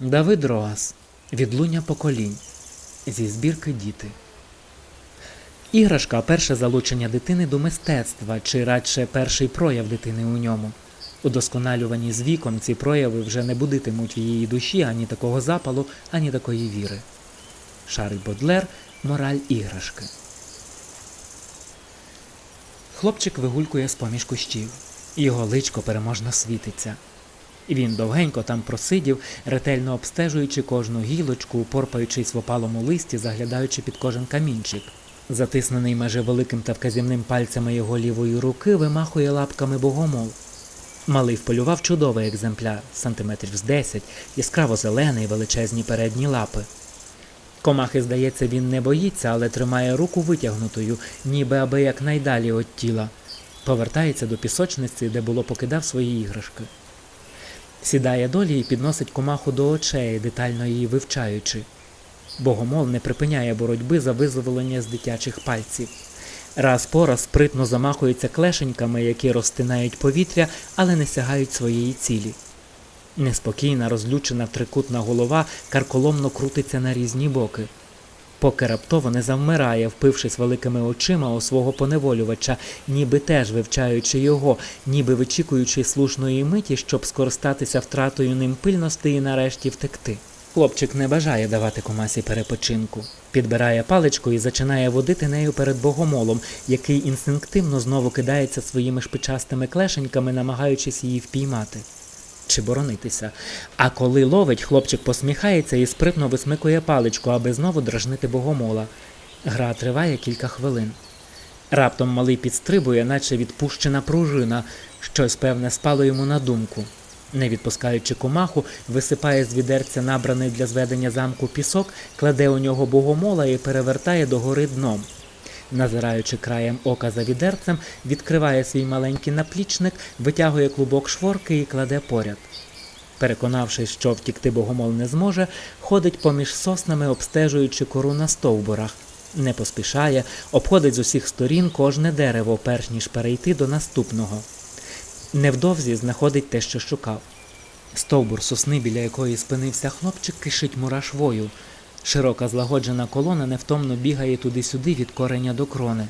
Давид Роас. Відлуння поколінь. Зі збірки Діти. Іграшка перше залучення дитини до мистецтва, чи радше перший прояв дитини у ньому. Удосконалювані з віком ці прояви вже не будитимуть в її душі ані такого запалу, ані такої віри. Шарль Бодлер Мораль іграшки. Хлопчик вигулькує з поміж кущів. Його личко переможно світиться. Він довгенько там просидів, ретельно обстежуючи кожну гілочку, порпаючись в опалому листі, заглядаючи під кожен камінчик. Затиснений майже великим та вказівним пальцями його лівої руки, вимахує лапками богомол. Малий вполював чудовий екземпляр, сантиметрів з 10, яскраво зелений, величезні передні лапи. Комахи, здається, він не боїться, але тримає руку витягнутою, ніби аби якнайдалі від тіла. Повертається до пісочниці, де було покидав свої іграшки. Сідає долі і підносить комаху до очей, детально її вивчаючи. Богомол не припиняє боротьби за визволення з дитячих пальців. Раз по раз спритно замахується клешеньками, які розтинають повітря, але не сягають своєї цілі. Неспокійна, розлючена трикутна голова карколомно крутиться на різні боки. Поки раптово не завмирає, впившись великими очима у свого поневолювача, ніби теж вивчаючи його, ніби вичікуючи слушної миті, щоб скористатися втратою ним пильності і нарешті втекти. Хлопчик не бажає давати комасі перепочинку. Підбирає паличку і зачинає водити нею перед богомолом, який інстинктивно знову кидається своїми шпичастими клешеньками, намагаючись її впіймати чи боронитися. А коли ловить, хлопчик посміхається і спритно висмикує паличку, аби знову дражнити богомола. Гра триває кілька хвилин. Раптом малий підстрибує, наче відпущена пружина, щось певне спало йому на думку. Не відпускаючи комаху, висипає з відерця набраний для зведення замку пісок, кладе у нього богомола і перевертає догори дном. Назираючи краєм ока за відерцем, відкриває свій маленький наплічник, витягує клубок шворки і кладе поряд. Переконавшись, що втікти богомол не зможе, ходить поміж соснами, обстежуючи кору на стовбурах. Не поспішає, обходить з усіх сторін кожне дерево, перш ніж перейти до наступного. Невдовзі знаходить те, що шукав. Стовбур сосни, біля якої спинився хлопчик, кишить мурашвою. Широка злагоджена колона невтомно бігає туди-сюди від кореня до крони.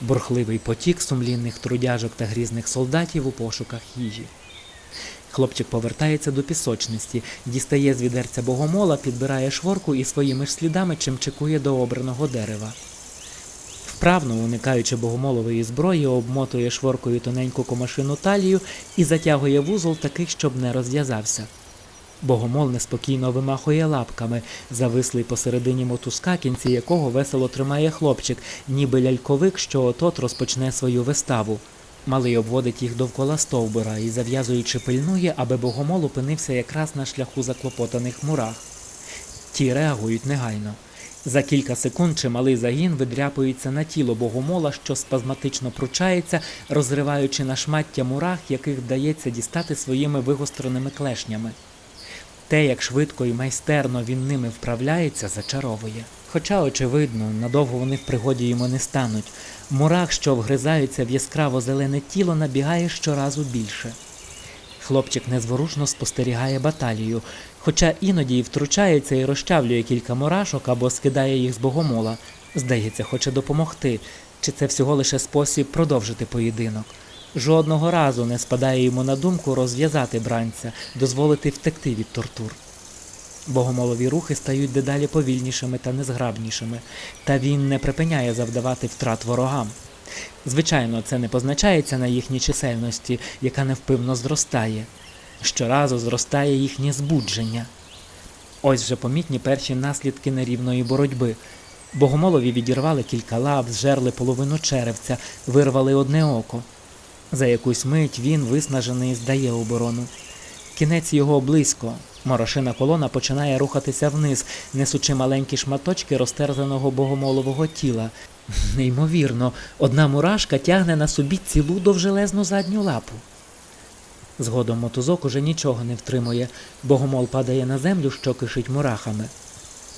Бурхливий потік сумлінних трудяжок та грізних солдатів у пошуках їжі. Хлопчик повертається до пісочниці, дістає з відерця богомола, підбирає шворку і своїми ж слідами чимчикує до обраного дерева. Вправно, уникаючи богомолової зброї, обмотує шворкою тоненьку комашину талію і затягує вузол такий, щоб не розв'язався. Богомол неспокійно вимахує лапками, завислий посередині мотузка, кінці якого весело тримає хлопчик, ніби ляльковик, що отот розпочне свою виставу. Малий обводить їх довкола стовбура і, зав'язуючи, пильнує, аби богомол опинився якраз на шляху заклопотаних мурах. Ті реагують негайно. За кілька секунд чималий загін видряпується на тіло богомола, що спазматично пручається, розриваючи на шмаття мурах, яких вдається дістати своїми вигостреними клешнями. Те, як швидко і майстерно він ними вправляється, зачаровує. Хоча, очевидно, надовго вони в пригоді йому не стануть. Мурах, що вгризаються в яскраво зелене тіло, набігає щоразу більше. Хлопчик незворушно спостерігає баталію, хоча іноді й втручається і розчавлює кілька мурашок або скидає їх з богомола. Здається, хоче допомогти, чи це всього лише спосіб продовжити поєдинок. Жодного разу не спадає йому на думку розв'язати бранця, дозволити втекти від тортур. Богомолові рухи стають дедалі повільнішими та незграбнішими, та він не припиняє завдавати втрат ворогам. Звичайно, це не позначається на їхній чисельності, яка невпивно зростає. Щоразу зростає їхнє збудження. Ось вже помітні перші наслідки нерівної боротьби. Богомолові відірвали кілька лап, зжерли половину черевця, вирвали одне око. За якусь мить він, виснажений, здає оборону. Кінець його близько. Морошина колона починає рухатися вниз, несучи маленькі шматочки розтерзаного богомолового тіла. Неймовірно, одна мурашка тягне на собі цілу довжелезну задню лапу. Згодом мотузок уже нічого не втримує, богомол падає на землю, що кишить мурахами.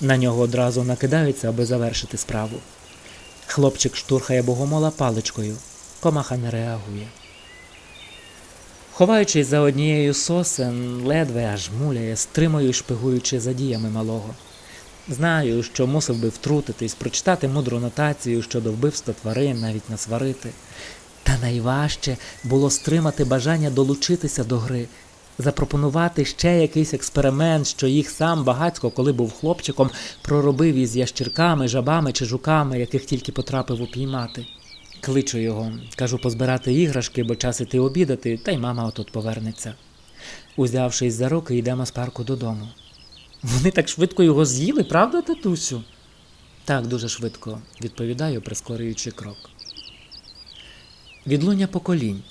На нього одразу накидаються, аби завершити справу. Хлопчик штурхає богомола паличкою. Комаха не реагує. Ховаючись за однією сосен, ледве аж муляє, стримою й шпигуючи за діями малого. Знаю, що мусив би втрутитись, прочитати мудру нотацію щодо вбивства тварин, навіть насварити. Та найважче було стримати бажання долучитися до гри, запропонувати ще якийсь експеримент, що їх сам багацько, коли був хлопчиком, проробив із ящірками, жабами чи жуками, яких тільки потрапив упіймати. Кличу його, кажу позбирати іграшки, бо час іти обідати, та й мама отут повернеться. Узявшись за руки, йдемо з парку додому. Вони так швидко його з'їли, правда, татусю? Так, дуже швидко, відповідаю, прискорюючи крок. Відлуння поколінь.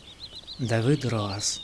Давид Роас.